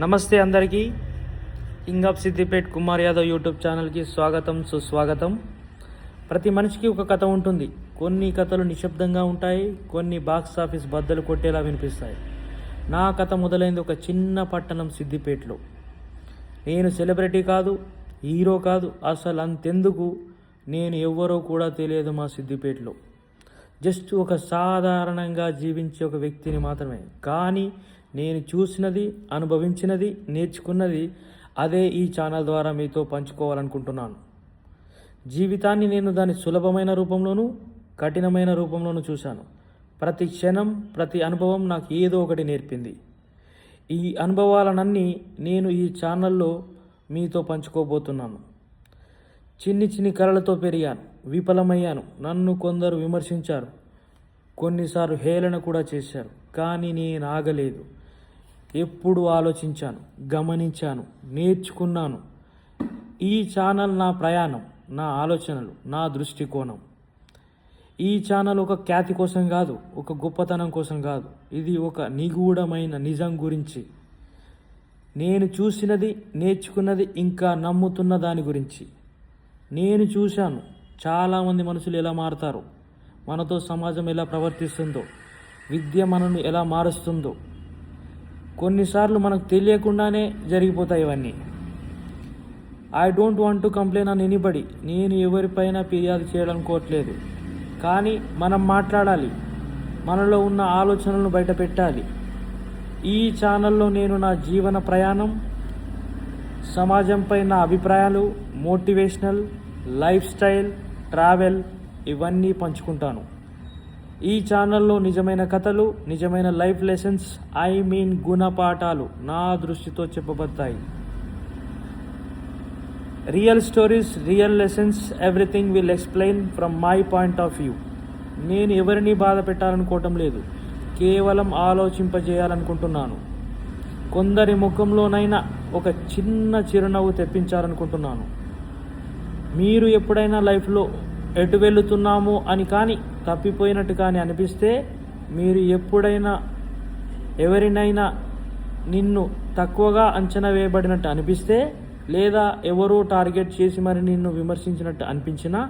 నమస్తే అందరికీ. ఇంగప్ సిద్దిపేట్ కుమార్ యాదవ్ యూట్యూబ్ ఛానల్కి స్వాగతం సుస్వాగతం. ప్రతి మనిషికి ఒక కథ ఉంటుంది. కొన్ని కథలు నిశ్శబ్దంగా ఉంటాయి కొన్ని బాక్స్ ఆఫీస్ బద్దలు కొట్టేలా వినిపిస్తాయి. నా కథ మొదలైంది ఒక చిన్న పట్టణం సిద్దిపేటలో. నేను సెలబ్రిటీ కాదు హీరో కాదు అసలు అంతెందుకు? నేను ఎవ్వరో కూడా తెలియదు మా సిద్దిపేటలో. జస్ట్ ఒక సాధారణంగా జీవించే ఒక వ్యక్తిని మాత్రమే. కానీ నేను చూసినది అనుభవించినది నేర్చుకున్నది అదే ఈ ఛానల్ ద్వారా మీతో పంచుకోవాలనుకుంటున్నాను. జీవితాన్ని నేను దాని సులభమైన రూపంలోనూ కఠినమైన రూపంలోనూ చూశాను. ప్రతి క్షణం ప్రతి అనుభవం నాకు ఏదో ఒకటి నేర్పింది. ఈ అనుభవాలనన్నీ నేను ఈ ఛానల్లో మీతో పంచుకోబోతున్నాను. చిన్ని చిన్ని కళలతో పెరిగాను విఫలమయ్యాను నన్ను కొందరు విమర్శించారు కొన్నిసార్లు హేళన కూడా చేశారు కానీ నేను ఆగలేదు ఎప్పుడు ఆలోచించాను గమనించాను నేర్చుకున్నాను. ఈ ఛానల్ నా ప్రయాణం నా ఆలోచనలు నా దృష్టికోణం. ఈ ఛానల్ ఒక ఖ్యాతి కోసం కాదు ఒక గొప్పతనం కోసం కాదు. ఇది ఒక నిగూఢమైన నిజం గురించి. నేను చూసినది నేర్చుకున్నది ఇంకా నమ్ముతున్న దాని గురించి. నేను చూశాను చాలామంది మనుషులు ఎలా మారుతారు? మనతో సమాజం ఎలా ప్రవర్తిస్తుందో? విద్య మనను ఎలా మారుస్తుందో? కొన్నిసార్లు మనకు తెలియకుండానే జరిగిపోతాయి ఇవన్నీ. I don't want to complain అని ఎనిబడి నేను ఎవరిపైన ఫిర్యాదు చేయాలనుకోవట్లేదు. కానీ మనం మాట్లాడాలి. మనలో ఉన్న ఆలోచనలను బయట పెట్టాలి. ఈ ఛానల్లో నేను నా జీవన ప్రయాణం సమాజంపై నా అభిప్రాయాలు మోటివేషనల్ లైఫ్ స్టైల్ ట్రావెల్ ఇవన్నీ పంచుకుంటాను. ఈ ఛానల్లో నిజమైన కథలు నిజమైన లైఫ్ లెసన్స్ ఐ మీన్ గుణపాఠాలు నా దృష్టితో చెప్పబడతాయి. Real stories real lessons everything will explain from my point of view నేను ఎవరిని బాధ పెట్టాలనుకోవటం లేదు కేవలం ఆలోచింపజేయాలనుకుంటున్నాను. కొందరి ముఖంలోనైనా ఒక చిన్న చిరునవ్వు తెప్పించాలనుకుంటున్నాను. మీరు ఎప్పుడైనా లైఫ్లో ఎటు వెళుతున్నాము అని కానీ తప్పిపోయినట్టు కానీ అనిపిస్తే మీరు ఎప్పుడైనా ఎవరినైనా నిన్ను తక్కువగా అంచనా వేయబడినట్టు అనిపిస్తే లేదా ఎవరో టార్గెట్ చేసి మరి నిన్ను విమర్శించినట్టు అనిపించినా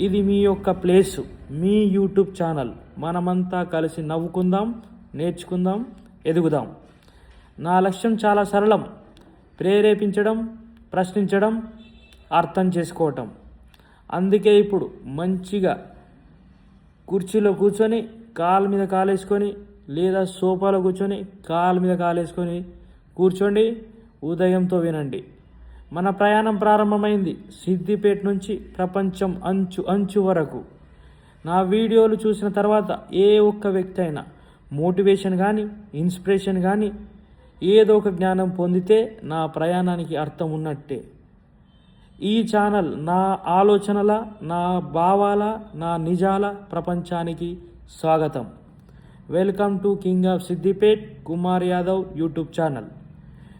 ఇది మీ యొక్క ప్లేసు మీ యూట్యూబ్ ఛానల్. మనమంతా కలిసి నవ్వుకుందాం నేర్చుకుందాం ఎదుగుదాం. నా లక్ష్యం చాలా సరళం. ప్రేరేపించడం ప్రశ్నించడం అర్థం చేసుకోవటం. అందుకే ఇప్పుడు మంచిగా కుర్చీలో కూర్చొని కాలు మీద కాలేసుకొని లేదా సోఫాలో కూర్చొని కాలు మీద కాలేసుకొని కూర్చోండి ఉదయంతో వినండి. మన ప్రయాణం ప్రారంభమైంది సిద్దిపేట నుంచి ప్రపంచం అంచు అంచు వరకు. నా వీడియోలు చూసిన తర్వాత ఏ ఒక్క వ్యక్తి అయినా మోటివేషన్ కానీ ఇన్స్పిరేషన్ కానీ ఏదో ఒక జ్ఞానం పొందితే నా ప్రయాణానికి అర్థం ఉన్నట్టే. ఈ ఛానల్ నా ఆలోచనల నా భావాల నా నిజాల ప్రపంచానికి స్వాగతం. Welcome to king of Siddipet Kumar Yadav YouTube channel.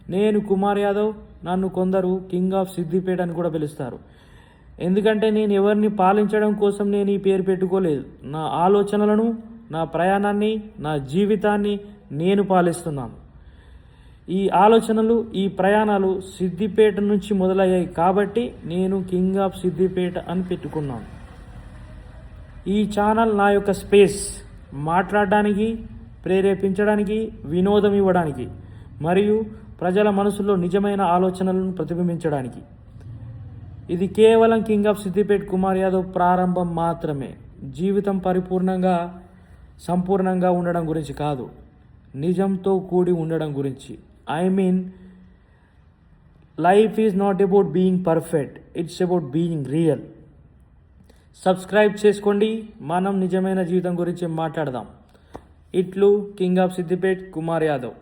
నేను కుమార్ యాదవ్ నన్ను కొందరు కింగ్ ఆఫ్ సిద్దిపేట్ అని కూడా పిలుస్తారు. ఎందుకంటే నేను ఎవరిని పాలించడం కోసం నేను ఈ పేరు పెట్టుకోలేదు. నా ఆలోచనలను నా ప్రయాణాన్ని నా జీవితాన్ని నేను పాలిస్తున్నాను. ఈ ఆలోచనలు ఈ ప్రయాణాలు సిద్దిపేట నుంచి మొదలయ్యాయి కాబట్టి నేను కింగ్ ఆఫ్ సిద్దిపేట అని పెట్టుకున్నాను. ఈ ఛానల్ నా యొక్క స్పేస్. మాట్లాడడానికి ప్రేరేపించడానికి వినోదం ఇవ్వడానికి మరియు ప్రజల మనసులో నిజమైన ఆలోచనలను ప్రతిబింబించడానికి. ఇది కేవలం కింగ్ ఆఫ్ సిద్దిపేట్ కుమార్ యాదవ్ ప్రారంభం మాత్రమే. జీవితం పరిపూర్ణంగా సంపూర్ణంగా ఉండడం గురించి కాదు. నిజంతో కూడి ఉండడం గురించి. I mean life is not about being perfect it's about being real subscribe చేసుకోండి. మనం నిజమైన జీవితం గురించి మాట్లాడదాం. ఇట్లు కింగ్ ఆఫ్ సిద్దిపేట్ కుమార్ యాదవ్.